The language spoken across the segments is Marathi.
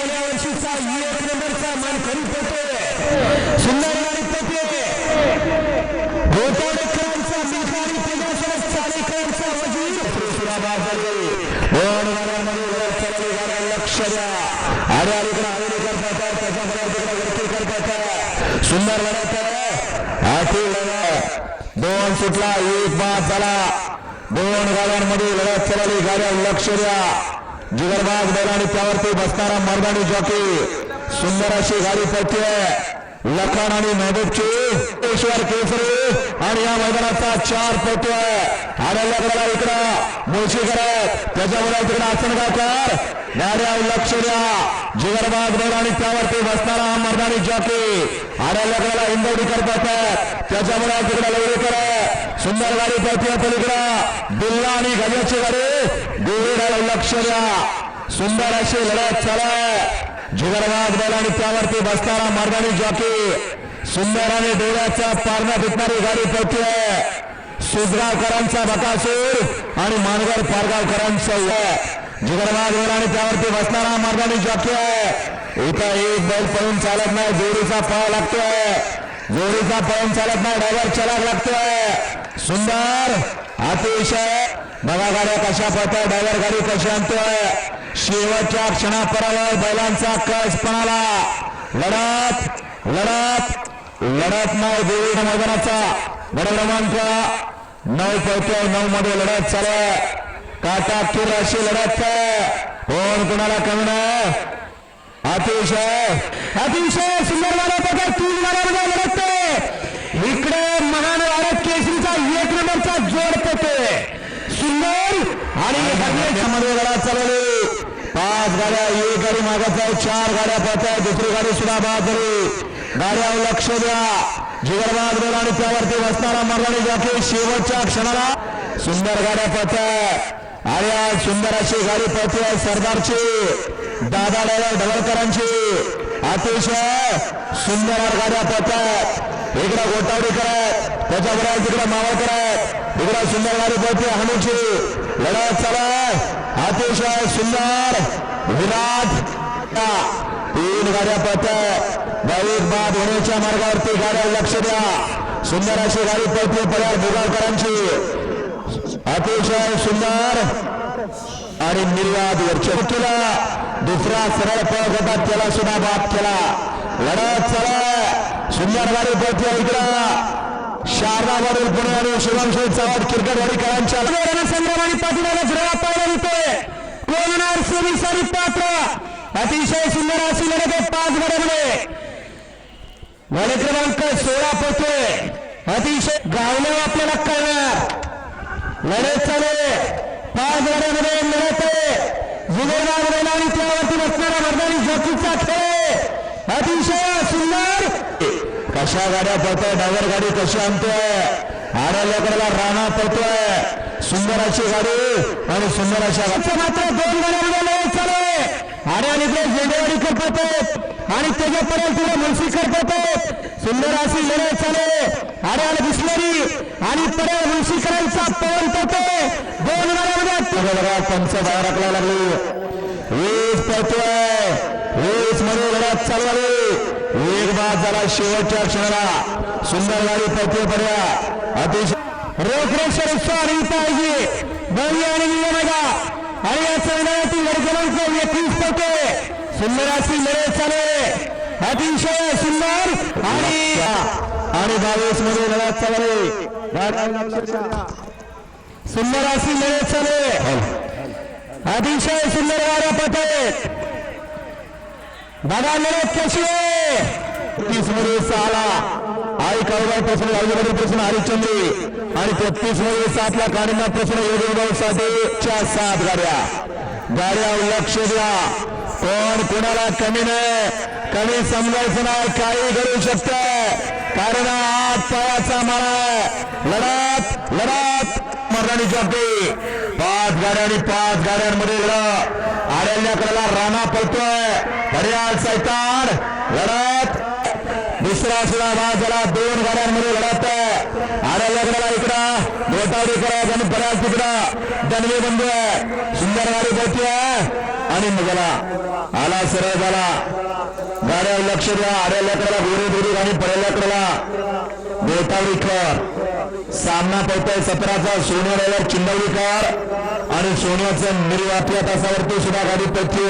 गेल्या वर्षीचा एक नंबरचा मानकरी पडतोय सुंदर गाडी पडते गोटाडेकरांचा मिल्खा आणि चालेकरांचा वजीर. सुराबाद झाले दोन गाड्यांमध्ये लढत चालली गाड्या लक्ष द्या. अलीकडे करतात त्याच्या बरोबर करतात सुंदर लढत आठी लढत दोन सुटला एक बाद झाला. दोन गाड्यांमध्ये लढत चालली. गाड्या लक्ष द्या. जिगरबाज बैल आणि त्यावरती बसणारा मर्दानी जॉकी। सुंदर अशी गाडी पडते लखन आणि महबूबची। ईश्वर केसरी। आणि या मैदानाचा चार पटू आहे आलेल्याकडे इकडं मुळशीकर आहेत त्याच्यामुळे तिकडे आसनगावकर गाड्या लक्ष द्या। जिगरबाज बैल आणि त्यावरती बसणारा हा मर्दानी जॉकी आलेल्याकडे इंदोडीकर पडतात त्याच्यामुळे तिकडे लवडीकर आहे सुंदर गाडी पळते पलीकडं. बिल्ला आणि गजाची गाडी. गोळीला लक्ष द्या. सुंदर अशी लढत चालय जिगरबाज बैल आणि त्यावरती बसणारा मर्दानी जॉकी. सुंदर आणि डोळ्याचा पारणा फुटणारी गाडी पळते सुजगावकरांचा बकासूर आणि मानगड पारगावकरांचा उभा बैल आणि त्यावरती बसणारा मर्दानी जॉकी आहे. इथं एक बैल पळून चालत नाही. जोडीचा पळ लागतोय. जोडीचा पळून चालत नाही. ड्रायव्हर चलाक लागतोय. सुंदर अतिशय. बघा गाड्या कशा पळताय डायव्हर गाडी कशी आणतोय. शेवटच्या क्षणापर्यंत बैलांचा कस पणाला लढत लढत लढत नाही देवी मैदानाचा. गड क्रमांक नऊ पळतोय नऊ मध्ये लढत चालू आहे. काटा किर अशी लढत कोण कोणाला कमी नाही? अतिशय अतिशय सुंदर वाढत होता तीन वाड्यामध्ये लढत आणि मध्ये गाड्या पाच गाड्या एक गाडी मागत आहे चार गाड्या पळत आहे दुसरी गाडी सुद्धा बाद झाली. गाड्या लक्ष द्या. जिगरबाद बैल आणि त्यावरती बसणारा मर्दानी जाते शेवटच्या क्षणाला सुंदर गाड्या पळत आहे. आणि आज सुंदर अशी गाडी पळते आहे सरदारची. दादा डायला ढवळकरांची अतिशय सुंदर गाड्या पळतात इकडे गोटावडीकर आहेत त्याच्याबरोबर तिकडे मावळकर आहेत. इकडे सुंदर गाडी पळते हनुची लढत चला. अतिशय सुंदर. विराट. तीन गाड्या पळतय बाईक बाद होण्याच्या मार्गावरती गाड्या लक्ष द्या. सुंदर अशी गाडी पळते पर्याय भुगावकरांची अतिशय सुंदर. आणि निर्वाद वरच्या केला दुसरा सरळ पळ गटात केला सुद्धा बाद केला. लढत चला. सुंदर गाडी पळते इकडं. शारदा शारदावरील पुणे आणि शुभम शेठ चव्हाण क्रिकेटवाडीकरांच्या संग्राम आणि पाठीमागे फिरायला पाहायला मिळतोय. कोण होणार सव्वीस पात्र. अतिशय सुंदर अशी लढत आहे पाच गड्यामध्ये. गाडी क्रमांक सोळा पळतोय अतिशय गावल्यावर आपल्याला कळणार. लढत चालू आहे. पाच गड्यामध्ये लढत आहे. जुगेदार बैला आणि त्यावरती बसणारा मर्दानी जॉकीचा खेळ. अतिशय सुंदर कशा गाड्या पळतोय? ड्रायव्हर गाडी कशी आणतोय? आड्याकडला राणा पळतोय. सुंदर अशी गाडी. आणि सुंदर अशा गाडीचं मात्र आणि इकडे झेंडेवाडी करतात आणि त्याच्यापर्यंत तुला मुन्सीकर करतात सुंदर अशी लढत चालू आहे. आड्याल बिस्लरी आणि पर्याय मुन्सीकरांचा पवन करतोय. दोन गाड्यामध्ये पंच बाहेर लागली. वीज पळतोय. वीजमध्ये लढत चालू एक बाद झाला शेवटच्या क्षणाला. सुंदर गाडी पडते पर्या अतिशय रोख रोखरेश्वर उत्साह पाहिजे बळी आणि विजयनगा आणि या संघातील गड एकवीस पळते सुंदराची अशी लढत चालू अतिशय सुंदर आणि आणि बावीसमध्ये लढत चालू आहे. गाड्या लक्ष लढत चालू अतिशय सुंदर गाड्या पटेल बघा लढत कशी आहे. तीसमध्ये सहाला. आई कळगाव प्रश्न राजवाडी प्रश्न हरिश्चंद्रे. आणि तेहतीसमध्ये सातला कानिमा प्रश्न योगेगाव साठेच्या सात गाड्या. गाड्या लक्ष द्या कोण कोणाला कमी नाही. कमी समजायचं नाही. काही करू शकत. कारण आज पायाचा मारा लढात लढात लढत. मर्दानी पाच गाड्या आणि पाच गाड्यांमध्ये लढत आड्याल्याकडेला राणा पळतोय. हरियाल सैतान. लढत. दुसरा सुद्धा दोन गाड्यांमध्ये लढत आहे. आड्याल्याकडेला इकडं. गोटावडी करायचं आणि बऱ्याच तिकडं. दनवे बंधू आहे. सुंदर गाडी पळती आहे. आणि मुगला आला सरळ झाला. गाड्या लक्ष द्या. आड्या गोरे गोरी आणि पडेल गोटावडीकर सामना पडतोय सतराचा. सोनेवाड्यावर चिंदवलीकर आणि सोन्याचं निर्वापल्या तासावरती सुद्धा गाडी पळतीय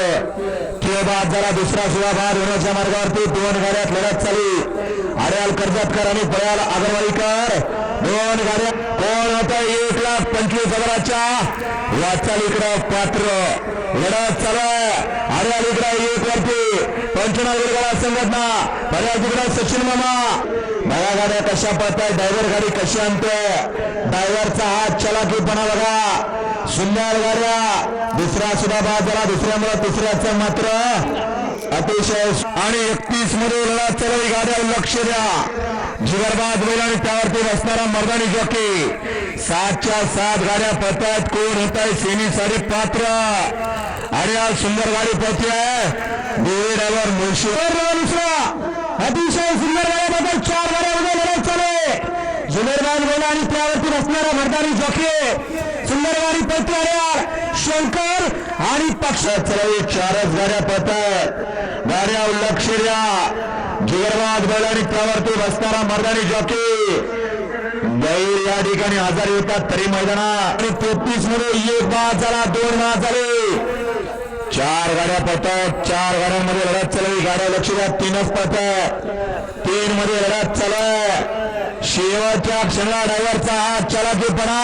किंवा बाद झाला दुसरा सुद्धा बाद होण्याच्या मार्गावरती दोन गाड्यात लढत चालली आर्याल कर्जतकर आणि पयाल आगरवाडीकर. दोन गाड्या कोण होता? एक लाख पंचवीस हजाराच्या. वाटचालीकडं पात्र. लढत चालू आहे. आर्याल इकडं एक वरती. पंचनागरगडा संघटना. बऱ्याच तिकडं सचिन मामा. बघा गाड्या कशा पळताय ड्रायव्हर गाडी कशी आणतोय? ड्रायव्हरचा हात चलाकीपणा बघा. सुंदर गाड्या. दुसरा सुद्धा बाद झाला दुसऱ्यामुळे तिसऱ्याचा मात्र अतिशय आणि एकतीसमध्ये लढत चालू गाड्या लक्ष द्या. जिगरबाद बैल आणि त्यावरती बसणारा मर्दानी जॉकी. सातच्या सात गाड्या पळतायत. कोण होत आहे सेमी पात्र. आणि आज सुंदर गाडी पळती आहे. देवी मुळशी. दुसरा. अतिशय सुंदर गाड्याबद्दल चार गाड्या उद्या लढत चालू आहे. बैल आणि त्यावरती बसणारा मर्दानी जॉकी. सुंदर गाडी पळती शंकर आणि पक्ष चलावी चारच गाड्या पळतायत गाड्या लक्ष द्या. जिगरबाद बैल आणि त्यावरती बसणारा मर्दानी जॉकी बैल या ठिकाणी आजारी होतात तरी मैदाना आणि तेहतीसमध्ये एक बाद झाला दोन बाद झाले. चार गाड्या पळतात चार गाड्यांमध्ये लढत चालली. गाड्या लक्ष द्या. तीनच पळतात तीन मध्ये लढत चाल शेवटच्या क्षणाला ड्रायव्हरचा हात चलाकीपणा.